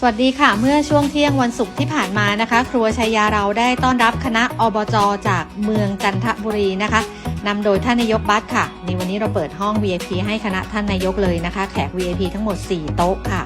สวัสดีค่ะ เมื่อช่วงเที่ยงวันศุกร์ที่ผ่านมานะคะ ครัวชัยยาเราได้ต้อนรับคณะอบจจากเมืองจันทบุรีนะคะนำโดยท่านนายกบัสค่ะในวันนี้เราเปิดห้อง VIP ให้คณะท่านนายกเลยนะคะ แขก VIP ทั้งหมด 4 โต๊ะค่ะ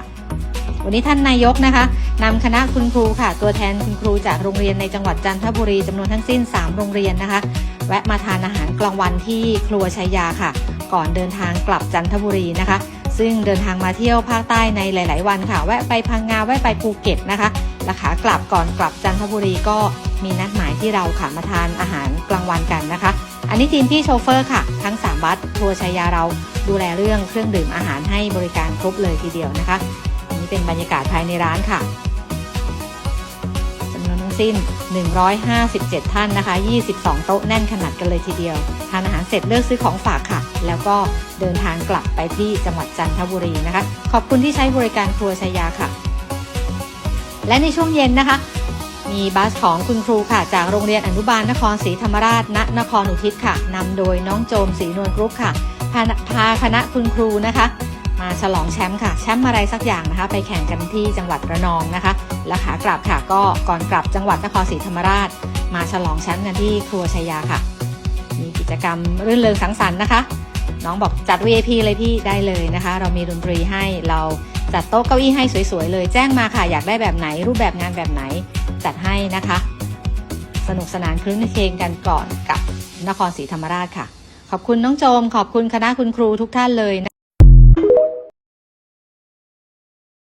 วันนี้ท่านนายกนะคะนำคณะคุณครูค่ะ ตัวแทนคุณครูจากโรงเรียนในจังหวัดจันทบุรีจำนวนทั้งสิ้น 3 โรงเรียนนะคะ แวะมาทานอาหารกลางวันที่ครัวชัยยาค่ะ ก่อนเดินทางกลับจันทบุรีนะคะ ซึ่งเดินทางมาเที่ยวภาคใต้ในหลาย ๆ วันค่ะ แวะไปพังงา แวะไปภูเก็ตนะคะและขากลับก่อนกลับจันทบุรีก็มีนัดหมายที่เราค่ะมาทานอาหารกลางวันกันนะคะ อันนี้ทีมพี่โชเฟอร์ค่ะ ทั้ง3บัสทัวร์ชัยยาเราดูแลเรื่องเครื่องดื่มอาหารให้บริการครบเลยทีเดียวนะคะ อันนี้เป็นบรรยากาศภายในร้านค่ะจำนวนทั้งสิ้น 157 ท่านนะคะ 22 โต๊ะแน่นขนาดกันเลยทีเดียว ทานอาหารเสร็จเลือกซื้อของฝากค่ะ แล้วก็ เดินทางกลับไปที่จังหวัดจันทบุรีนะคะ ขอบคุณที่ใช้บริการครัวชัยยาค่ะ และในช่วงเย็นนะคะ มีบัสของคุณครูค่ะ จากโรงเรียนอนุบาลนครศรีธรรมราชณนครอุทิศค่ะนำโดยน้องโจมศรีนวลกรุ๊ปค่ะพาพาคณะคุณครูนะคะมาฉลองแชมป์ค่ะ แชมป์อะไรสักอย่างนะคะ ไปแข่งกันที่จังหวัดระนองนะคะ และขากลับค่ะก็ก่อนกลับจังหวัดนครศรีธรรมราช มาฉลองแชมป์กันที่ครัวชัยยาค่ะ มีกิจกรรมรื่นเริงสังสรรค์นะคะ น้องบอกจัด VIP เลยพี่ได้เลยนะคะ เรามีดนตรีให้เราจัดโต๊ะเก้าอี้ให้สวยๆเลย แจ้งมาค่ะอยากได้แบบไหน รูปแบบงานแบบไหนจัดให้นะคะ สนุกสนานคลื้นเคงกันก่อนกับนครศรีธรรมราชค่ะ ขอบคุณน้องโจม ขอบคุณคณะคุณครูทุกท่านเลยนะ